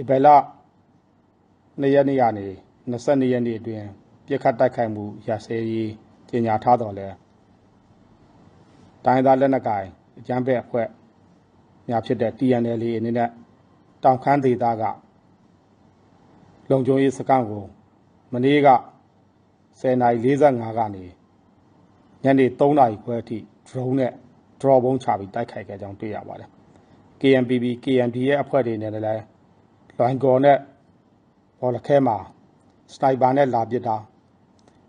ဧပြီလ2ရက်နေ့ကနေ22ရက်နေ့အတွင်းပြစ်ခတ်တိုက်ခိုက်မှုရစဲရေးကြေညာထားတော်လဲတိုင်းသားလက်နက်ကိုင်အကြမ်းဖက်အဖွဲ့များဖြစ်တဲ့ TNL အနေနဲ့တောင်ခမ်းဒေသကလုံခြုံရေးစခန်းကိုမနေ့က10:45ကနေညနေ3:00နာရီခွဲအထိ drone နဲ့ draw ဘုံချပြီးတိုက်ခိုက်ခဲ့ကြောင်းတွေ့ရပါတယ်။ KNPB KNP ရဲ့အဖွဲ့တွေနဲ့လည်း လွိုင်ကော်နဲ့ဘော်လခဲမှာစနိုက်ပါနဲ့လာပစ်တာ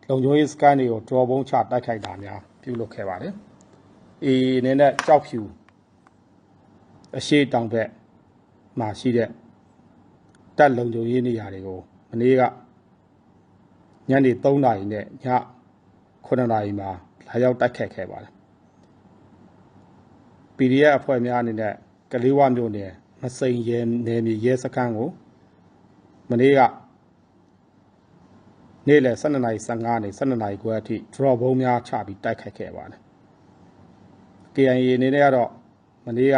လုံခြုံရေးစခန်းတွေကို draw ဘုံချတိုက်ခိုက်တာများပြုလုပ်ခဲ့ပါတယ်။ AA အနေနဲ့ကြောက်ဖြူအရှိတောင်ဘက်မှာရှိတဲ့တပ်လုံခြုံရေးနေရာတွေကိုမနေ့ကညနေ3နာရီနဲ့ည9နာရီမှာလာရောက်တိုက်ခတ်ခဲ့ပါတယ် PDF အဖွဲ့များအနေနဲ့ကလေးဝမြို့နယ် မစိန်ရဲနယ်မြေရဲစခန်းကိုမနေ့ကနေ့လယ်12:15နဲ့12:00ခွဲအထိ drop ဘုံများချပြီးတိုက်ခိုက်ခဲ့ပါတယ် KIA အနေနဲ့ကတော့မနေ့က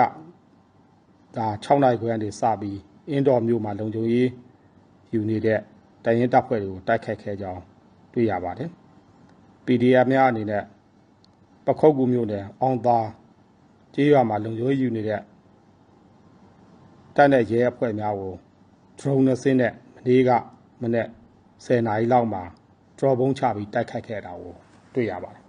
ဒါ6နာရီခွဲကနေစပြီးအင်းတော်မြို့မှာလုံခြုံရေးယူနေတဲ့တရင်တပ်ဖွဲ့တွေကိုတိုက်ခိုက်ခဲ့ကြောင်းတွေ့ရပါတယ် PDF များအနေနဲ့ပခုတ်ကူမြို့နယ်အောင်သာကျေးရွာမှာလုံခြုံရေးယူနေတဲ့ တပ်နဲ့ရဲအဖွဲ့များကို drone နဲ့ဆင်းနဲ့မနေ့ကမနေ့10နာရီလောက်မှာ drop ဘုံချပြီးတိုက်ခိုက်ခဲ့တာကိုတွေ့ရပါတယ်